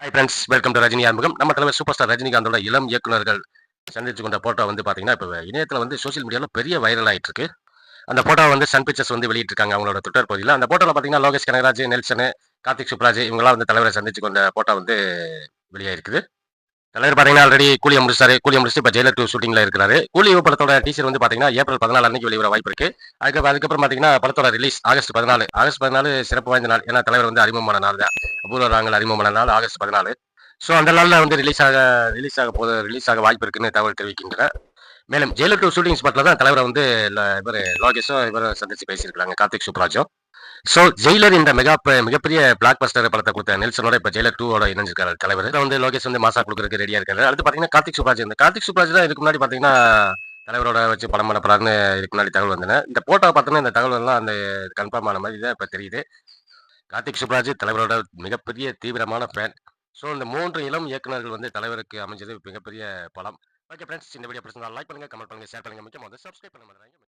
Hi friends welcome to Rajini ஆன்முகம். நம்ம தலைவர் super star ரஜினிகாந்தோட இளம் இயக்குநர்கள் சந்திச்சு கொண்ட போட்டோ வந்து பார்த்தீங்கன்னா இப்போ இணையத்தில் வந்து சோஷியல் மீடியாவில் பெரிய வைரல் ஆகிட்டு இருக்கு அந்த போட்டோவை வந்து சன் பிக்சர்ஸ் வந்து வெளியிட்டிருக்காங்க அவங்களோட ட்விட்டர் பகுதியில். அந்த போட்டோவில் பார்த்தீங்கன்னா லோகேஷ் கனகராஜ் நெல்சன் கார்த்திக் சுப்ராஜ் இவங்களாம் வந்து தலைவரை சந்திச்சு கொண்ட போட்டோ வந்து வெளியாயிருக்குது தலைவர் பார்த்தீங்கன்னா ஆல்ரெடி கூலியை முடிச்சாரு. கூலியை முடிச்சு இப்போ ஜெயிலர் டூ ஷூட்டிங்ல இருக்கிறாரு. கூலி படத்தோட டீச்சர் வந்து பார்த்தீங்கன்னா ஏப்ரல் பதினாலு அன்னைக்கு வெளிவர வாய்ப்பு இருக்கு. அதுக்கு அதுக்கப்புறம் பார்த்தீங்கன்னா படத்தோட ரிலீஸ் ஆகஸ்ட் பதினாலு. ஆகஸ்ட் பதினாலு சிறப்பு வாய்ந்த நாள். ஏன்னா தலைவர் வந்து அறிமுகமான நாள் தான். அபூர்வ ராங்கல் அறிமுகமான நாள் ஆகஸ்ட் பதினாலு. ஸோ அந்த நாளில் வந்து ரிலீஸ் ஆக ரிலீஸ் ஆக போது ரிலீஸ் ஆக வாய்ப்பு இருக்குன்னு தகவல் தெரிவிக்கின்றேன். மேலும் ஜெயிலர் டூ ஷூட்டிங் ஸ்பாட்ல தான் தலைவரை வந்து இவர் லோகேஷும் இவர் சந்திச்சு பேசியிருக்காங்க கார்த்திக் சுப்ராஜும். ஸோ ஜெயிலர் இந்த மெகா மிகப்பெரிய பிளாக் பஸ்டர் படத்தை கொடுத்த நெல்சனோட இப்போ ஜெயிலர் டூவோட இணைஞ்சிருக்காரு தலைவர். வந்து லோகேஷ் வந்து மாசா கொடுக்கறதுக்கு ரெடியாக இருக்காரு. அடுத்து பார்த்தீங்கன்னா கார்த்திக் சுப்ராஜ். இந்த கார்த்திக் சுப்ராஜ் தான் இதுக்கு முன்னாடி பார்த்தீங்கன்னா தலைவரோட வச்சு படம் பண்ண இதுக்கு முன்னாடி தகவல் வந்தன. இந்த போட்டோ பார்த்தோன்னா இந்த தகவல் எல்லாம் அந்த கன்ஃபார்ம் ஆன மாதிரி தான் இப்போ தெரியுது. கார்த்திக் சுப்ராஜ் தலைவரோட மிகப்பெரிய தீவிரமான ஃபேன் ஸோ இந்த மூன்று இளம் இயக்குநர்கள் வந்து தலைவருக்கு அமைஞ்சது மிகப்பெரிய படம். ஓகே ஃப்ரெண்ட்ஸ் இந்த வீடியோ பிடிச்சிருந்தா லைக் பண்ணுங்க கமெண்ட் பண்ணுங்க ஷேர் பண்ணுங்க. முக்கியமாக வந்து சப்ஸ்கிரைப் பண்ண மாட்டேங்க